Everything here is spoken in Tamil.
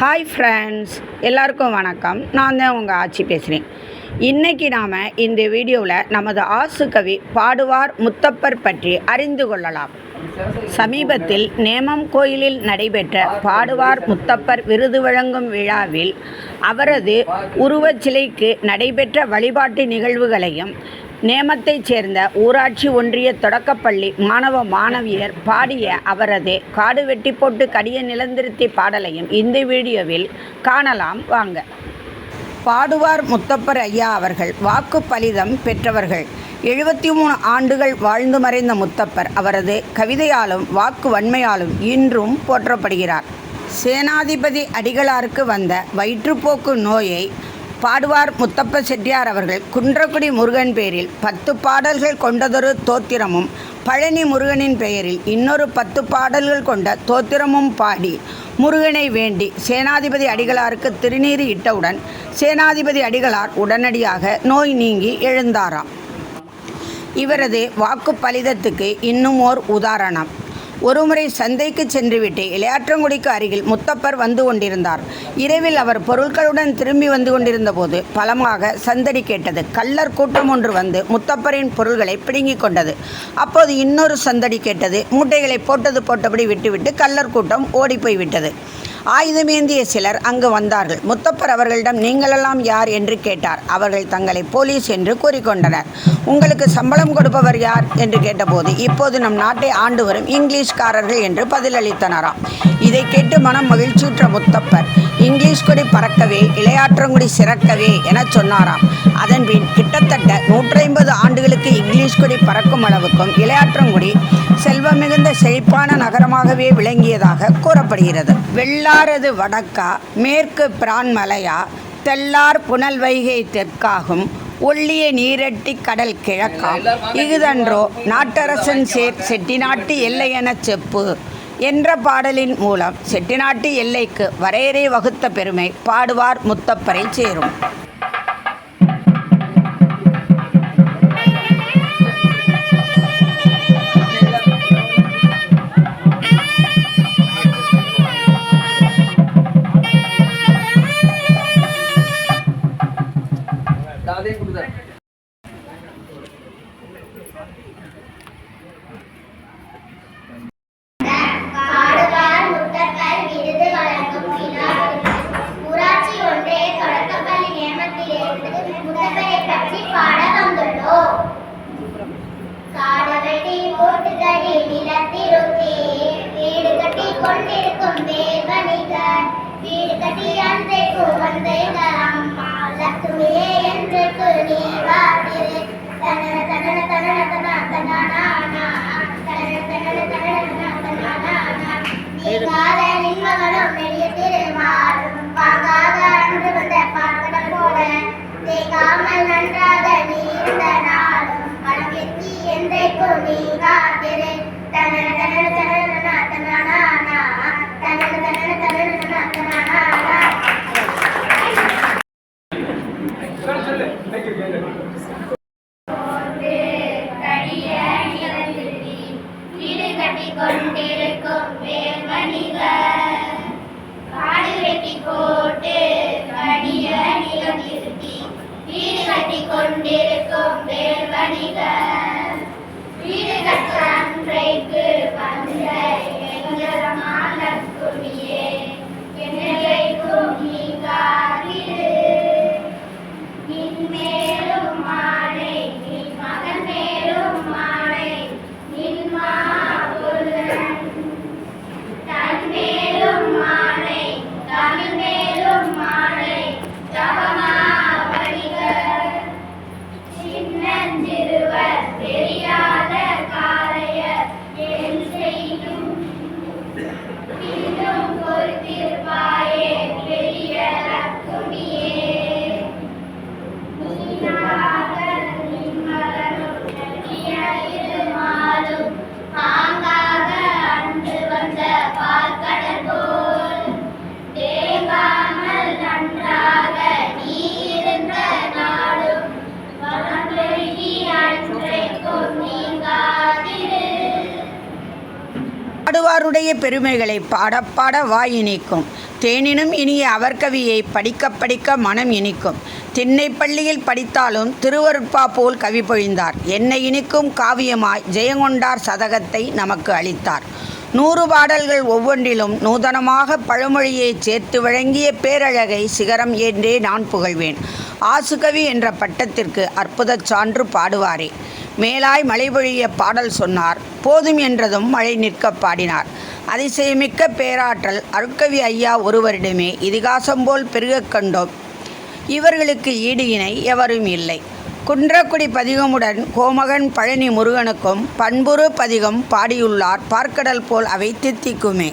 ஹாய் ஃப்ரெண்ட்ஸ் எல்லாருக்கும் வணக்கம். நான் தான் உங்கள் ஆட்சி பேசுகிறேன் இன்றைக்கி நாம் இந்த வீடியோவில் நமது ஆசுகவி பாடுவார் முத்தப்பர் பற்றி அறிந்து கொள்ளலாம். சமீபத்தில் நேமம் கோயிலில் நடைபெற்ற பாடுவார் முத்தப்பர் விருது வழங்கும் விழாவில் அவரது உருவச் சிலைக்கு நடைபெற்ற வழிபாட்டு நிகழ்வுகளையும் நேமத்தைச் சேர்ந்த ஊராட்சி ஒன்றிய தொடக்கப்பள்ளி மாணவ மாணவியர் பாடிய அவரது காடு வெட்டி போட்டு கடிய நிலந்திருத்தி பாடலையும் இந்த வீடியோவில் காணலாம். வாங்க. பாடுவார் முத்தப்பர் ஐயா அவர்கள் வாக்கு பலிதம் பெற்றவர்கள். எழுபத்தி மூணு ஆண்டுகள் வாழ்ந்து மறைந்த முத்தப்பர் அவரது கவிதையாலும் வாக்கு வன்மையாலும் இன்றும் போற்றப்படுகிறார். சேனாதிபதி அடிகளாருக்கு வந்த வயிற்றுப்போக்கு நோயை பாடுவார் முத்தப்ப செட்டியார் அவர்கள். குன்றக்குடி முருகன் பேரில் பத்து பாடல்கள் கொண்டதொரு தோத்திரமும் பழனி முருகனின் பெயரில் இன்னொரு பத்து பாடல்கள் கொண்ட தோத்திரமும் பாடி முருகனை வேண்டி சேனாதிபதி அடிகளாருக்கு திருநீறு இட்டவுடன் சேனாதிபதி அடிகளார் உடனடியாக நோய் நீங்கி எழுந்தாராம். இவரது வாக்கு பலிதத்துக்கு இன்னும் ஓர் உதாரணம். ஒருமுறை சந்தைக்கு சென்றுவிட்டு இளையாற்றங்குடிக்கு அருகில் முத்தப்பர் வந்து கொண்டிருந்தார். இரவில் அவர் பொருட்களுடன் திரும்பி வந்து கொண்டிருந்த போது பலமாக சந்தடி கேட்டது. கள்ளர் கூட்டம் ஒன்று வந்து முத்தப்பரின் பொருள்களை பிடுங்கிக் கொண்டது. அப்போது இன்னொரு சந்தடி கேட்டது. மூட்டைகளை போட்டது போட்டபடி விட்டுவிட்டு கள்ளர் கூட்டம் ஓடிப்போய் விட்டது ஆயுதமேந்திய சிலர் அங்கு வந்தார்கள். முத்தப்பர் அவர்களிடம் நீங்களெல்லாம் யார்? என்று கேட்டார். அவர்கள் தங்களை போலீஸ் என்று கூறிக்கொண்டனர். உங்களுக்கு சம்பளம் கொடுப்பவர் யார்? என்று கேட்டபோது இப்போது நம் நாட்டை ஆண்டு வரும் இங்கிலீஷ்காரர்கள் என்று பதிலளித்தனராம். இதை கேட்டு மனம் மகிழ்ச்சியுற்ற முத்தப்பர் இங்கிலீஷ் கொடி பறக்கவே இளையாற்றங்குடி சிறக்கவே என சொன்னாராம். அதன்பின் கிட்டத்தட்ட நூற்றைம்பது ஆண்டுகளுக்கு இங்கிலீஷ் கொடி பறக்கும் அளவுக்கும் இளையாற்றங்குடி செல்வமிகுந்த செழிப்பான நகரமாகவே விளங்கியதாக கூறப்படுகிறது. வெள்ளாரது வடக்கா மேற்கு பிரான்மலையா தெல்லார் புனல் வைகை தெற்காகும் ஒள்ளிய நீரட்டி கடல் கிழக்காம் இகுதன்றோ நாட்டரசன் சேர் செட்டிநாட்டு எல்லை செப்பு என்ற பாடலின் மூலம் செட்டிநாட்டு எல்லைக்கு வரையறை வகுத்த பெருமை பாடுவார் முத்தப்பரை சேரும். அதையும் கொடுத்தாரு பாடுவார் முத்தப்பர் விருது வழங்கும் விழா ஊராட்சி ஒன்றிய தொடக்கப்பள்ளி நியமத்திலிருந்து முத்தப்பரை பற்றி பாட வந்துள்ளோம் காடு வெட்டி போட்டுக்கடி நிலத்திருத்தி வீடு கட்டி கொண்டிருக்கும் தேவனிகர் வீடு கட்டி அன்றைக்கு வந்தேங்க அம்மா லட்சுமியே நீ வாடிரு தனன தனன தனன தனானா தனன தனன தனன தனானா நெடிய திருமாலும் அன்று வந்த போல நன்றாக நீ இருந்த நாளும் பணம் எத்தி என்றைக்கும் நீ காத்திரு பாடுவாருடைய பெருமைகளை பாடப்பாட வாய் இனிக்கும். தேனினும் இனிய அவர்கவியை படிக்க படிக்க மனம் இனிக்கும். திண்ணை பள்ளியில் படித்தாலும் திருவருட்பா போல் கவி பொழிந்தார். என்னை இனிக்கும் காவியமாய் ஜெயங்கொண்டார் சதகத்தை நமக்கு அளித்தார். நூறு பாடல்கள் ஒவ்வொன்றிலும் நூதனமாக பழமொழியை சேர்த்து வழங்கிய பேரழகை சிகரம் என்றே நான் புகழ்வேன். ஆசுகவி என்ற பட்டத்திற்கு அற்புதச் சான்று பாடுவாரே. மேலாய் மழை பொழிய பாடல் சொன்னார். போதும் என்றதும் மழை நிற்க பாடினார். அதிசயமிக்க பேராற்றல் அருட்கவி ஐயா ஒருவரிடமே இதிகாசம் போல் பெருகக் கண்டோம். இவர்களுக்கு ஈடு இணை எவரும் இல்லை குன்றக்குடி பதிகமுடன் கோமகன் பழனி முருகனுக்கும் பண்புரு பதிகம் பாடியுள்ளார் பார்க்கடல் போல் அவை தித்திக்குமே.